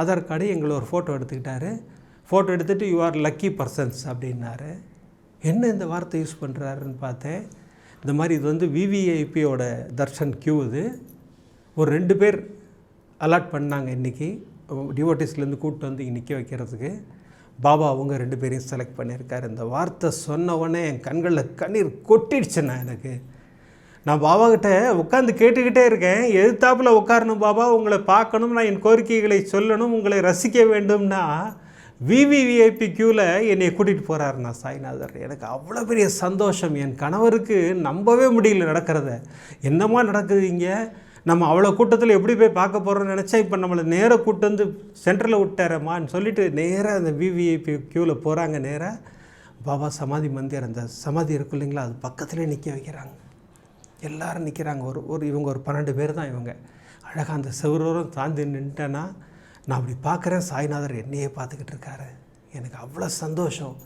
ஆதார் கார்டு எங்களை ஒரு ஃபோட்டோ எடுத்துக்கிட்டாரு. ஃபோட்டோ எடுத்துகிட்டு யூ ஆர் லக்கி பர்சன்ஸ் அப்படின்னாரு. என்ன இந்த வார்த்தை யூஸ் பண்ணுறாருன்னு பார்த்தேன். இந்த மாதிரி இது வந்து விவிஐபியோட தர்ஷன் கியூ இது. ஒரு ரெண்டு பேர் அலாட் பண்ணாங்க இன்றைக்கி டிவோட்டிஸ்லேருந்து கூப்பிட்டு வந்து இங்கே நிற்க வைக்கிறதுக்கு. பாபா அவங்க ரெண்டு பேரையும் செலக்ட் பண்ணியிருக்காரு. இந்த வார்த்தை சொன்ன உடனே என் கண்களில் கண்ணீர் கொட்டிடுச்சுண்ணா எனக்கு. நான் பாபா கிட்ட உட்காந்து கேட்டுக்கிட்டே இருக்கேன். எதிர்த்தாப்பில் உட்காரணும் பாபா உங்களை பார்க்கணும் நான் என் கோரிக்கைகளை சொல்லணும் உங்களை ரசிக்க வேண்டும்னா விவிவிஐபி க்யூவில் என்னை கூட்டிகிட்டு போகிறாருண்ணா சாய்நாதர். எனக்கு அவ்வளோ பெரிய சந்தோஷம். என் கணவருக்கு நம்பவே முடியல நடக்கிறத. என்னமா நடக்குது இங்கே? நம்ம அவ்வளோ கூட்டத்தில் எப்படி போய் பார்க்க போகிறோம்னு நினச்சா இப்போ நம்மளை நேராக கூட்டு வந்து சென்டரில் விட்டாரம்மான்னு சொல்லிட்டு நேராக அந்த விவிஐபி க்யூவில் போகிறாங்க நேராக பாபா சமாதி மந்திர் அந்த சமாதி இருக்கும் இல்லைங்களா? அது பக்கத்துலேயே நிற்க வைக்கிறாங்க. எல்லோரும் நிற்கிறாங்க ஒரு ஒரு இவங்க ஒரு பன்னெண்டு பேர் தான் இவங்க. அழகாக அந்த செவ்வரோரம் தாண்டி நின்ட்டேன்னா நான் அப்படி பார்க்குறேன். சாய்நாதர் என்னையே பார்த்துக்கிட்டு இருக்காரு. எனக்கு அவ்வளோ சந்தோஷம்.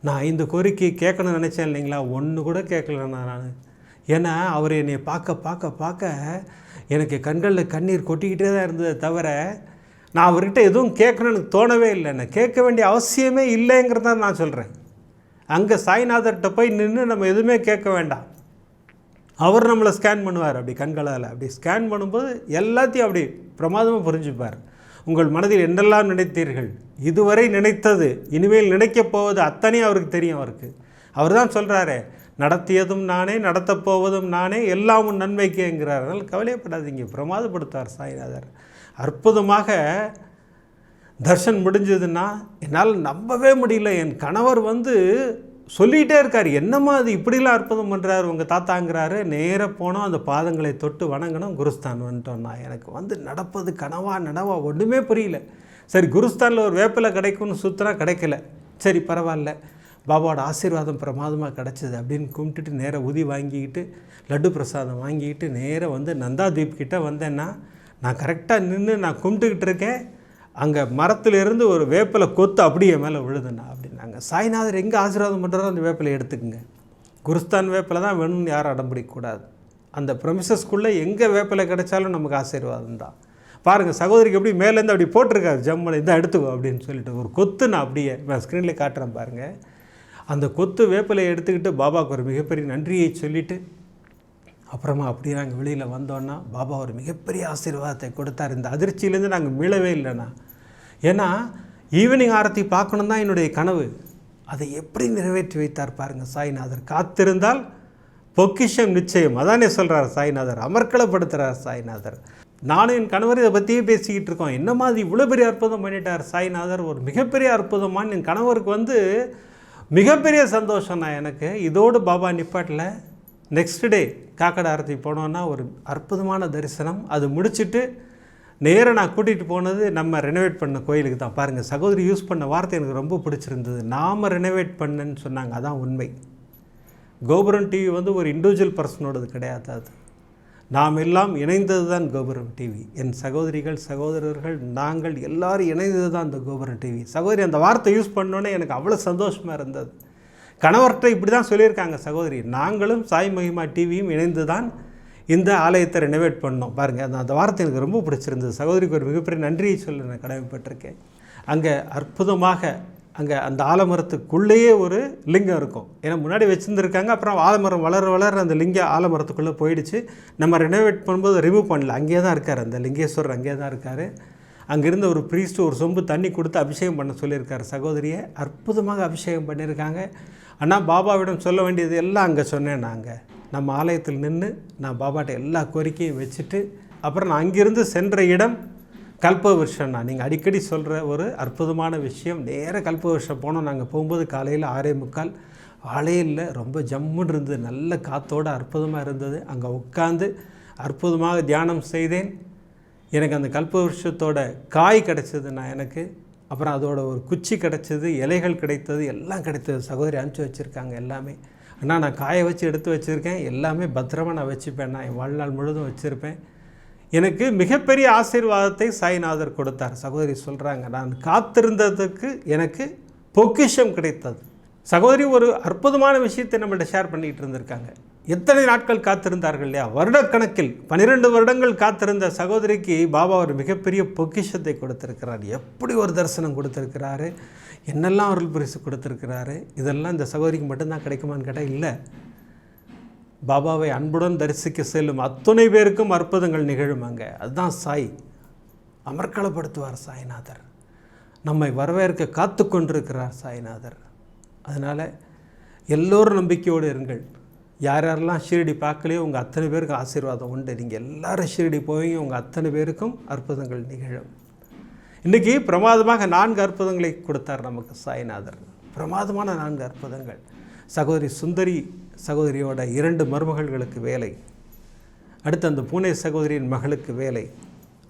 நான் இந்த கோரிக்கை கேட்கணும்னு நினச்சேன் இல்லைங்களா? ஒன்று கூட கேட்கலண்ணா நான். ஏன்னா அவர் என்னை பார்க்க பார்க்க பார்க்க எனக்கு கண்களில் கண்ணீர் கொட்டிக்கிட்டே தான் இருந்ததை தவிர நான் அவர்கிட்ட எதுவும் கேட்கணும்னு தோணவே இல்லை. நான் கேட்க வேண்டிய அவசியமே இல்லைங்கிறத நான் சொல்கிறேன் அங்கே சாய்நாதர்கிட்ட போய் நின்று நம்ம எதுவுமே கேட்க வேண்டாம். அவர் நம்மளை ஸ்கேன் பண்ணுவார் அப்படி கண்களால். அப்படி ஸ்கேன் பண்ணும்போது எல்லாத்தையும் அப்படி பிரமாதமாக புரிஞ்சுப்பார். உங்கள் மனதில் என்னெல்லாம் நினைத்தீர்கள்? இதுவரை நினைத்தது இனிமேல் நினைக்கப் போவது அத்தனையும் அவருக்கு தெரியும் அவருக்கு. அவர் தான் சொல்கிறாரு நடத்தியதும் நானே நடத்தப் போவதும் நானே எல்லாம் உன் நன்மைக்கேங்கிறார் அதனால் கவலையப்படாதீங்க. பிரமாதப்படுத்தார் சாய்நாதர். அற்புதமாக தர்ஷன் முடிஞ்சதுன்னா என்னால் நம்பவே முடியல. என் கணவர் வந்து சொல்லிகிட்டே இருக்கார். என்னம்மா அது இப்படிலாம் அற்புதம் பண்ணுறாரு உங்கள் தாத்தாங்கிறாரு. நேராக போனோம் அந்த பாதங்களை தொட்டு வணங்கணும் குருஸ்தான் வந்துட்டோம்னா எனக்கு வந்து நடப்பது கனவா நனவா ஒன்றுமே புரியல. சரி குருஸ்தானில் ஒரு வேப்பிலை கிடைக்கும்னு சுத்தராக கிடைக்கல. சரி பரவாயில்ல. பாபாவோட ஆசீர்வாதம் பிரமாதமாக கிடச்சிது அப்படின்னு கும்பிட்டுட்டு நேராக உதி வாங்கிக்கிட்டு லட்டு பிரசாதம் வாங்கிக்கிட்டு நேராக வந்து நந்தாதீப் கிட்டே வந்தேன்னா நான் கரெக்டாக நின்று நான் கும்பிட்டுக்கிட்டு இருக்கேன். அங்கே மரத்துலேருந்து ஒரு வேப்பிலை கொத்து அப்படியே மேலே விழுதுண்ணா அப்படின்னாங்க சாய்நாதர் எங்கே ஆசீர்வாதம் பண்ணுறாரோ அந்த வேப்பிலை எடுத்துக்குங்க. குருஸ்தான் வேப்பிலை தான் வேணும்னு யாரும் அடம்பிடிக்கக்கூடாது. அந்த ப்ரொமிசஸ்க்குள்ளே எங்கே வேப்பிலை கிடைச்சாலும் நமக்கு ஆசீர்வாதம் தான். பாருங்கள் சகோதரிக்கு எப்படி மேலேருந்து அப்படி போட்டிருக்காரு. ஜம்மில் இதான் எடுத்துக்கோ அப்படின்னு சொல்லிட்டு ஒரு கொத்து நான் அப்படியே நான் ஸ்க்ரீனில் காட்டுறேன் பாருங்கள் அந்த கொத்து வேப்பிலையை எடுத்துக்கிட்டு பாபாவுக்கு ஒரு மிகப்பெரிய நன்றியை சொல்லிவிட்டு அப்புறமா அப்படியே நாங்கள் வெளியில் வந்தோன்னா பாபா ஒரு மிகப்பெரிய ஆசீர்வாதத்தை கொடுத்தார். இந்த அதிர்ச்சியிலேருந்து நாங்கள் மீளவே இல்லைண்ணா. ஏன்னா ஈவினிங் ஆரத்தி பார்க்கணும் தான் என்னுடைய கனவு. அதை எப்படி நிறைவேற்றி வைத்தார் பாருங்கள் சாய்நாதர். காத்திருந்தால் பொக்கிஷம் நிச்சயம். அதானே சொல்கிறார் சாய்நாதர். அமர்க்களப்படுத்துகிறார் சாய்நாதர். நானும் என் கணவர் இதை பற்றியே பேசிக்கிட்டு இருக்கோம். என்ன மாதிரி இவ்வளோ பெரிய அற்புதம் பண்ணிட்டார் சாய்நாதர். ஒரு மிகப்பெரிய அற்புதமான என் கணவருக்கு வந்து மிகப்பெரிய சந்தோஷம் நான் எனக்கு. இதோடு பாபா நிப்பாட்டில் நெக்ஸ்ட் டே காக்கடை ஆரத்தி போனோன்னா ஒரு அற்புதமான தரிசனம். அது முடிச்சுட்டு நேராக நான் கூட்டிகிட்டு போனது நம்ம ரெனோவேட் பண்ண கோயிலுக்கு தான். பாருங்கள் சகோதரி யூஸ் பண்ண வார்த்தை எனக்கு ரொம்ப பிடிச்சிருந்தது. நாம் ரெனோவேட் பண்ணுன்னு சொன்னாங்க. அதான் உண்மை. கோபுரம் டிவி வந்து ஒரு இண்டிவிஜுவல் பர்சனோடது கிடையாது அது. நாம் எல்லாம் இணைந்தது தான் கோபுரம் டிவி என் சகோதரிகள் சகோதரர்கள் நாங்கள் எல்லாரும் இணைந்தது தான் அந்த கோபுரம் டிவி சகோதரி அந்த வார்த்தை யூஸ் பண்ணோன்னே எனக்கு அவ்வளோ சந்தோஷமாக இருந்தது. கணவர்கிட்ட இப்படி தான் சொல்லியிருக்காங்க சகோதரி. நாங்களும் சாய் மகிமா டிவியும் இணைந்து தான் இந்த ஆலயத்தை ரெனோவேட் பண்ணோம். பாருங்கள் அந்த அந்த வார்த்தை எனக்கு ரொம்ப பிடிச்சிருந்தது. சகோதரிக்கு ஒரு மிகப்பெரிய நன்றியை சொல்ல நான் கடமைப்பட்டிருக்கேன். அங்கே அற்புதமாக அங்கே அந்த ஆலமரத்துக்குள்ளேயே ஒரு லிங்கம் இருக்கும். ஏன்னா முன்னாடி வச்சுருந்துருக்காங்க அப்புறம் ஆலமரம் வளர வளர அந்த லிங்கம் ஆலமரத்துக்குள்ளே போயிடுச்சு. நம்ம ரெனோவேட் பண்ணும்போது ரிமூவ் பண்ணல. அங்கேயே தான் இருக்கார் அந்த லிங்கேஸ்வரர் அங்கேயே தான் இருக்கார். அங்கேருந்து ஒரு ப்ரீஸ்ட்டு ஒரு சொம்பு தண்ணி கொடுத்து அபிஷேகம் பண்ண சொல்லியிருக்காரு. சகோதரியை அற்புதமாக அபிஷேகம் பண்ணியிருக்காங்க. ஆனால் பாபாவிடம் சொல்ல வேண்டியது எல்லாம் அங்கே சொன்னேன் நாங்கள் நம்ம ஆலயத்தில் நின்று நான் பாபாட்ட எல்லா கோரிக்கையும் வச்சுட்டு அப்புறம் நான் அங்கிருந்து சென்ற இடம் கல்ப வருஷம்னா நீங்கள் அடிக்கடி சொல்கிற ஒரு அற்புதமான விஷயம். நேராக கல்ப வருஷம் போனோம். நாங்கள் போகும்போது காலையில் ஆறே முக்கால். ஆளே இல்லை. ரொம்ப ஜம்முன்னு இருந்தது. நல்ல காற்றோடு அற்புதமாக இருந்தது. அங்கே உட்காந்து அற்புதமாக தியானம் செய்தேன். எனக்கு அந்த கல்பவருஷத்தோட காய் கிடைச்சதுன்னா எனக்கு. அப்புறம் அதோட ஒரு குச்சி கிடைச்சது இலைகள் கிடைத்தது எல்லாம் கிடைத்தது. சகோதரி அனுப்பிச்சி வச்சுருக்காங்க எல்லாமே. அண்ணா நான் காயை வச்சு எடுத்து வச்சுருக்கேன். எல்லாமே பத்திரமாக நான் வச்சுப்பேன். நான் என் வாழ்நாள் முழுதும் வச்சுருப்பேன். எனக்கு மிகப்பெரிய ஆசீர்வாதத்தை சாய்நாதர் கொடுத்தார். சகோதரி சொல்கிறாங்க நான் காத்திருந்ததுக்கு எனக்கு பொக்கிஷம் கிடைத்தது. சகோதரி ஒரு அற்புதமான விஷயத்தை நம்மகிட்ட ஷேர் பண்ணிகிட்டு இருந்திருக்காங்க. எத்தனை நாட்கள் காத்திருந்தார்கள் இல்லையா? வருடக்கணக்கில் பன்னிரெண்டு வருடங்கள் காத்திருந்த சகோதரிக்கு பாபா ஒரு மிகப்பெரிய பொக்கிஷத்தை கொடுத்திருக்கிறார். எப்படி ஒரு தரிசனம் கொடுத்துருக்கிறாரு? என்னெல்லாம் அருள் பரிசு கொடுத்துருக்கிறாரு? இதெல்லாம் இந்த சகோதரிக்கு மட்டும்தான் கிடைக்குமான்னு கேட்டால் இல்லை. பாபாவை அன்புடன் தரிசிக்க செல்லும் அத்துணை பேருக்கும் அற்புதங்கள் நிகழும் அங்கே. அதுதான் சாய். அமர்க்களப்படுத்துவார் சாய்நாதர். நம்மை வரவேற்க காத்து கொண்டிருக்கிறார் சாய்நாதர். அதனால் எல்லோரும் நம்பிக்கையோடு இருங்கள். யார் யாரெல்லாம் ஷீரடி பார்க்கலையோ உங்கள் அத்தனை பேருக்கு ஆசீர்வாதம் உண்டு. நீங்கள் எல்லாரும் ஷீரடி போய் உங்கள் அத்தனை பேருக்கும் அற்புதங்கள் நிகழும். இன்றைக்கி பிரமாதமாக நான்கு அற்புதங்களை கொடுத்தார் நமக்கு சாய்நாதர். பிரமாதமான நான்கு அற்புதங்கள். சகோதரி சுந்தரி சகோதரியோட இரண்டு மருமகள்களுக்கு வேலை. அடுத்து அந்த பூனே சகோதரியின் மகளுக்கு வேலை.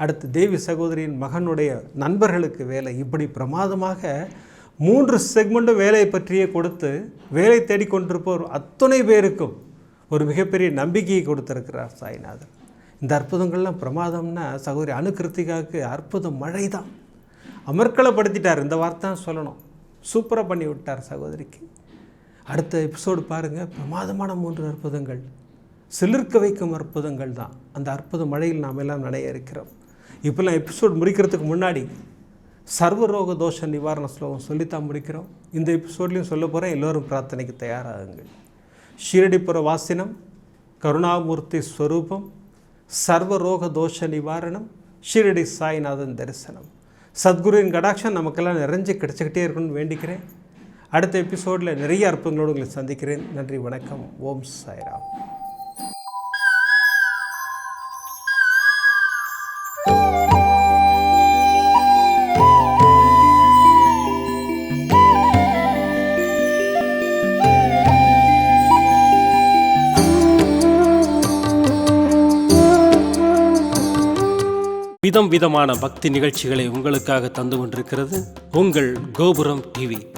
அடுத்து தேவி சகோதரியின் மகனுடைய நண்பர்களுக்கு வேலை. இப்படி பிரமாதமாக மூன்று செக்மெண்ட்டும் வேலையை பற்றியே கொடுத்து வேலை தேடிக்கொண்டிருப்போர் அத்தனை பேருக்கும் ஒரு மிகப்பெரிய நம்பிக்கையை கொடுத்துருக்கிறார் சாய்நாதர் இந்த அற்புதங்கள்லாம் பிரமாதம்னா சகோதரி அணுகிருத்திகாவுக்கு அற்புதம் மழை தான் அமர்க்களப்படுத்திட்டார் இந்த வார்த்தை சொல்லணும். சூப்பராக பண்ணி விட்டார் சகோதரிக்கு. அடுத்த எபிசோடு பாருங்கள் பிரமாதமான மூன்று அற்புதங்கள். சிலிர்க்க வைக்கும் அற்புதங்கள் தான். அந்த அற்புத மழையில் நாம் எல்லாம் நடைய இருக்கிறோம். இப்போல்லாம் எபிசோட் முடிக்கிறதுக்கு முன்னாடி சர்வரோக தோஷ நிவாரண ஸ்லோகம் சொல்லித்தான் முடிக்கிறோம். இந்த எபிசோட்லையும் சொல்ல போகிறேன் எல்லோரும் பிரார்த்தனைக்கு தயாராகுங்கள். ஷீரடிப்புற வாசினம் கருணாமூர்த்தி ஸ்வரூபம் சர்வரோக தோஷ நிவாரணம் ஷீரடி சாய்நாதன் தரிசனம். சத்குருவின் கடாட்சம் நமக்கெல்லாம் நிறைஞ்சு கிடச்சிக்கிட்டே இருக்கணும்னு வேண்டிக்கிறேன். அடுத்த எபிசோடில் நிறைய அற்புதங்களோடு உங்களை சந்திக்கிறேன். நன்றி வணக்கம். ஓம் சாய்ராம். விதம் விதமான பக்தி நிகழ்ச்சிகளை உங்களுக்காக தந்து கொண்டிருக்கிறது உங்கள் கோபுரம் டிவி.